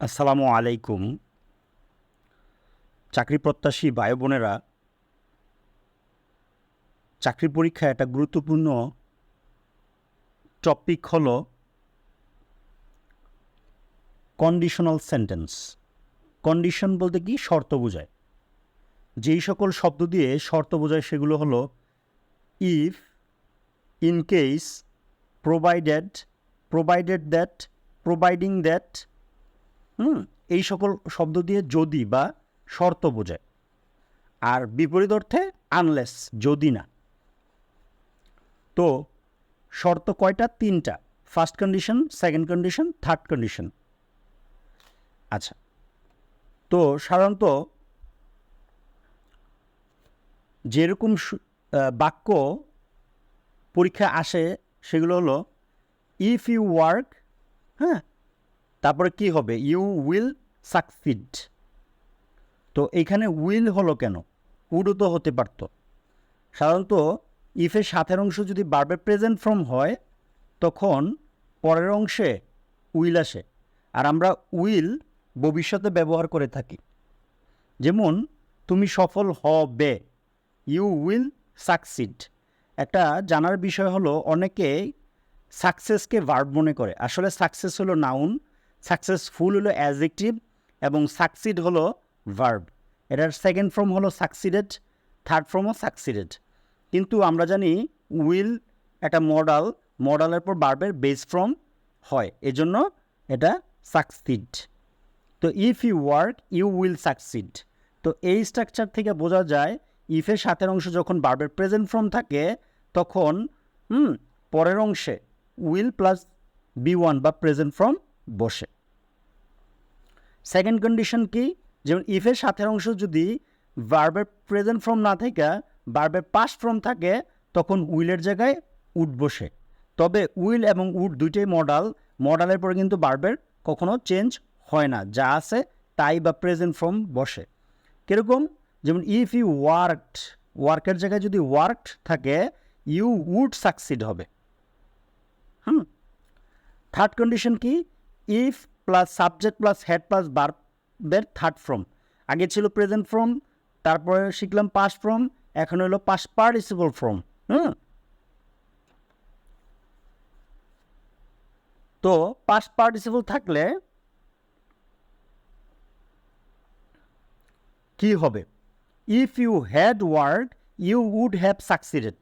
আসসালামু আলাইকুম। চাকরি প্রত্যাশী ভাই বোনেরা, চাকরি পরীক্ষায় একটা গুরুত্বপূর্ণ টপিক হলো কন্ডিশনাল সেন্টেন্স কন্ডিশন বলতে কি? শর্ত বোঝায়। যেই সকল শব্দ দিয়ে শর্ত বোঝায় সেগুলো হলো if in case provided provided that providing that hmm, এই সকল শব্দ দিয়ে যদি বা শর্ত বোঝায় আর বিপরীত অর্থে আনলেস যদি না। তো, শর্ত কয়টা? তিনটা। First condition second condition third condition আচ্ছা। তো, সাধারণত, যেরকম বাক্য পরীক্ষা আসে, সেগুলো হলো ইফ ইউ ওয়ার্ক হ্যাঁ তারপরে কি হবে? ইউ উইল সাকসিড তো এখানে উইল হলো কেন? উডও তো হতে পারত। সাধারণত ইফের সাথের অংশ যদি বার্বের প্রেজেন্ট ফর্ম হয়, তখন পরের অংশে উইল আসে। আর আমরা উইল ভবিষ্যতে ব্যবহার করে থাকি। যেমন, তুমি সফল হবে। ইউ উইল সাকসিড একটা জানার বিষয় হলো, অনেকে সাকসেসকে ভার্ব মনে করে। আসলে সাকসেস হলো নাউন সাকসেসফুল হলো অ্যাজেক্টিভ এবং সাকসিড হলো ভার্ব এটার সেকেন্ড ফর্ম হলো সাকসিডেড থার্ড ফর্মও সাকসিডেড কিন্তু আমরা জানি উইল একটা মডাল মডালের পর ভার্বের বেস ফর্ম হয়। এজন্য এটা সাকসিড তো if you work you will succeed তো এই স্ট্রাকচার থেকে বোঝা যায় ইফের সাথের অংশ যখন বার্বের প্রেজেন্ট ফর্ম থাকে, তখন পরের অংশে উইল প্লাস বি ওয়ান বা প্রেজেন্ট ফর্ম বসে। সেকেন্ড কন্ডিশন কি? যেমন ইফের সাথের অংশ যদি ভার্বের প্রেজেন্ট ফর্ম না থাকে ভার্বের পাস ফর্ম থাকে, তখন উইলের জায়গায় উড বসে। তবে উইল এবং উড দুইটাই মডাল মডালের পরে কিন্তু ভার্বের কখনো চেঞ্জ হয় না। যা আছে তাই বা প্রেজেন্ট ফর্ম বসে। কীরকম? যেমন ইফ ইউ ওয়ার্কড ওয়ার্কের জায়গায় যদি ওয়ার্কড থাকে ইউ উড সাকসিড হবে। হুম? থার্ড কন্ডিশন কি? If plus subject plus had plus বার্বের third form আগে ছিল প্রেজেন্ট ফর্ম তারপরে শিখলাম পাস ফর্ম এখন হলো পাস পার্টিসিপল ফর্ম হুম? তো পাস পার্টিসিপল থাকলে কি হবে? If you had worked you would have succeeded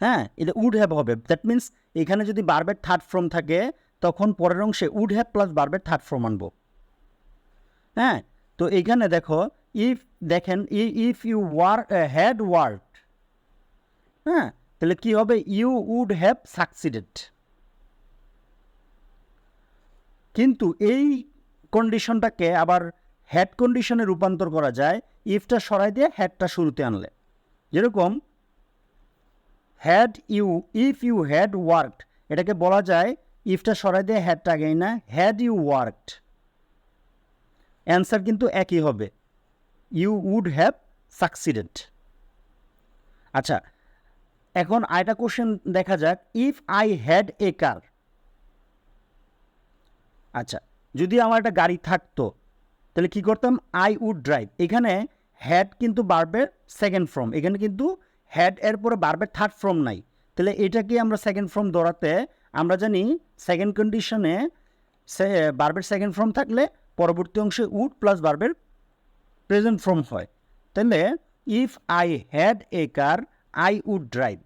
হ্যাঁ এটা উড হ্যাভ হবে। দ্যাট মিন্স এখানে যদি বার্বের থার্ড ফর্ম থাকে তখন পরের অংশে উড হ্যাভ প্লাস বার্বের থার্ড ফর্ম আনব। হ্যাঁ তো এখানে দেখো ইফ দেখেন if you were had work হ্যাঁ তাহলে কি হবে? ইউ উড হ্যাভ সাকসিডেড কিন্তু এই কন্ডিশনটাকে আবার হ্যাড কন্ডিশনে রূপান্তর করা যায় ইফটা সরাই দিয়ে হ্যাডটা শুরুতে আনলে। যেরকম had you if you had worked এটাকে বলা যায় ইফটা সরাই দিয়ে হ্যাডটা আগেই না হ্যাড ইউ ওয়ার্কড অ্যান্সার কিন্তু একই হবে। ইউ উড হ্যাভ সাকসিডেড আচ্ছা এখন আরেকটা কোশ্চেন দেখা যাক। If I had a car আচ্ছা যদি আমার একটা গাড়ি থাকতো, তাহলে কি করতাম? আই উড ড্রাইভ এখানে হ্যাড কিন্তু বার্বের সেকেন্ড ফর্ম এখানে কিন্তু হ্যাড এর পরে বার্বের থার্ড ফর্ম নাই। তাহলে এটাকে আমরা সেকেন্ড ফর্ম ধরাতে আমরা জানি সেকেন্ড কন্ডিশনে সে বার্বের সেকেন্ড ফর্ম থাকলে পরবর্তী অংশে উড প্লাস বার্বের প্রেজেন্ট ফর্ম হয়। তাহলে if I had a car I would drive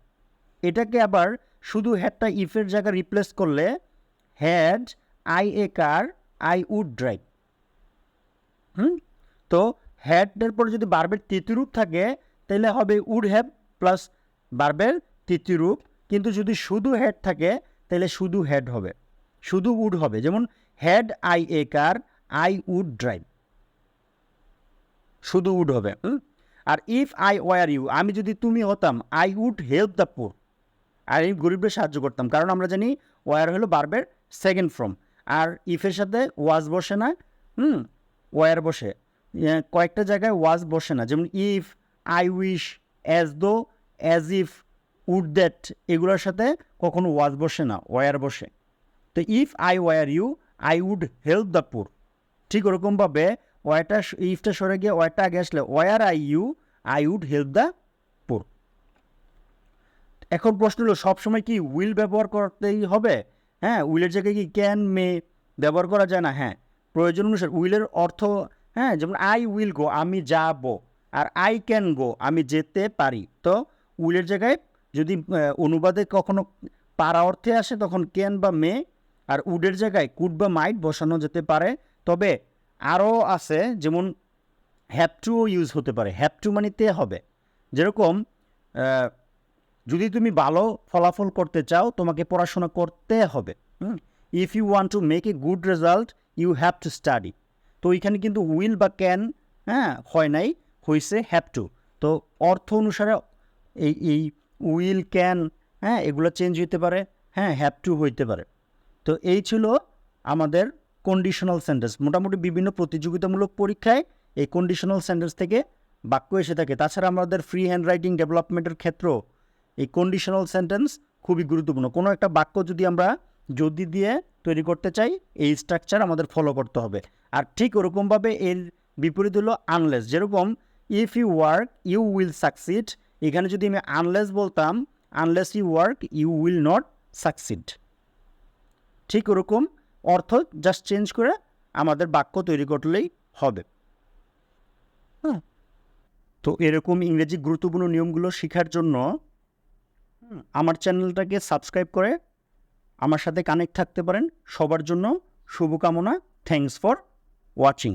এটাকে আবার শুধু হ্যাডটা ইফের জায়গায় রিপ্লেস করলে had I a car I would drive hmm? তো হ্যাডের পর যদি বার্বের তৃতীয় রূপ থাকে, তাহলে হবে উড হ্যাভ প্লাস বার্বের তৃতীয় রূপ। কিন্তু যদি শুধু হ্যাড থাকে তাহলে শুধু হেড হবে। শুধু উড হবে। যেমন had I a car I would drive শুধু উড হবে? আর ইফ আই ওয়ার ইউ আমি যদি তুমি হতাম I would help the poor আর এই গরিবদের সাহায্য করতাম। কারণ আমরা জানি ওয়ার হলো বার্বের সেকেন্ড ফর্ম আর ইফের সাথে ওয়াজ বসে না, হুম? ওয়ার বসে। কয়েকটা জায়গায় ওয়াজ বসে না। যেমন if I wish as though as if would that এগুলোর সাথে কখনো ওয়াজ বসে না ওয়ার বসে। তো if I were you I would help the poor ঠিক ওরকমভাবে ওয়ারটা ইফটা সরে গিয়ে ওয়ারটা আগে আসলে were I you I would help the poor এখন প্রশ্ন হলো, সবসময় কি উইল ব্যবহার করতেই হবে? হ্যাঁ উইলের জায়গায় কি ক্যান মে ব্যবহার করা যায় না? হ্যাঁ প্রয়োজন অনুসারে উইলের অর্থ হ্যাঁ যেমন আই উইল গো আমি যাব, আর আই ক্যান গো আমি যেতে পারি। তো উইলের জায়গায় যদি অনুবাদে কখনো পারা অর্থে আসে, তখন ক্যান বা মে আর উডের জায়গায় কুড বা মাইট বসানো যেতে পারে। তবে আরও আছে যেমন হ্যাপ টুও ইউজ হতে পারে। হ্যাপ টু মানিতে হবে। যেরকম যদি তুমি ভালো ফলাফল করতে চাও, তোমাকে পড়াশোনা করতে হবে। If you want to make a good result you have to study তো এখানে কিন্তু উইল বা ক্যান হ্যাঁ হয় নাই হয়েছে হ্যাভ টু। তো অর্থ অনুসারে এই এই উইল ক্যান হ্যাঁ এগুলো চেঞ্জ হইতে পারে হ্যাঁ হ্যাভ টু হইতে পারে। তো এই ছিল আমাদের কন্ডিশনাল সেন্টেন্স মোটামুটি বিভিন্ন প্রতিযোগিতামূলক পরীক্ষায় এই কন্ডিশনাল সেন্টেন্স থেকে বাক্য এসে থাকে। তাছাড়া আমাদের ফ্রি হ্যান্ড রাইটিং ডেভেলপমেন্টের ক্ষেত্রেও এই কন্ডিশনাল সেন্টেন্স খুবই গুরুত্বপূর্ণ। কোনো একটা বাক্য যদি আমরা যদি দিয়ে তৈরি করতে চাই, এই স্ট্রাকচার আমাদের ফলো করতে হবে। আর ঠিক ওরকমভাবে এর বিপরীত হলো আনলেস যেরকম if you work you will succeed এখানে যদি আমি আনলেস বলতাম unless you work you will not succeed ঠিক ওরকম অর্থ জাস্ট চেঞ্জ করে আমাদের বাক্য তৈরি করলেই হবে। হ্যাঁ। তো এরকম ইংরেজি গুরুত্বপূর্ণ নিয়মগুলো শেখার জন্য আমার চ্যানেলটাকে সাবস্ক্রাইব করে আমার সাথে কানেক্ট থাকতে পারেন। সবার জন্য শুভকামনা। Thanks for watching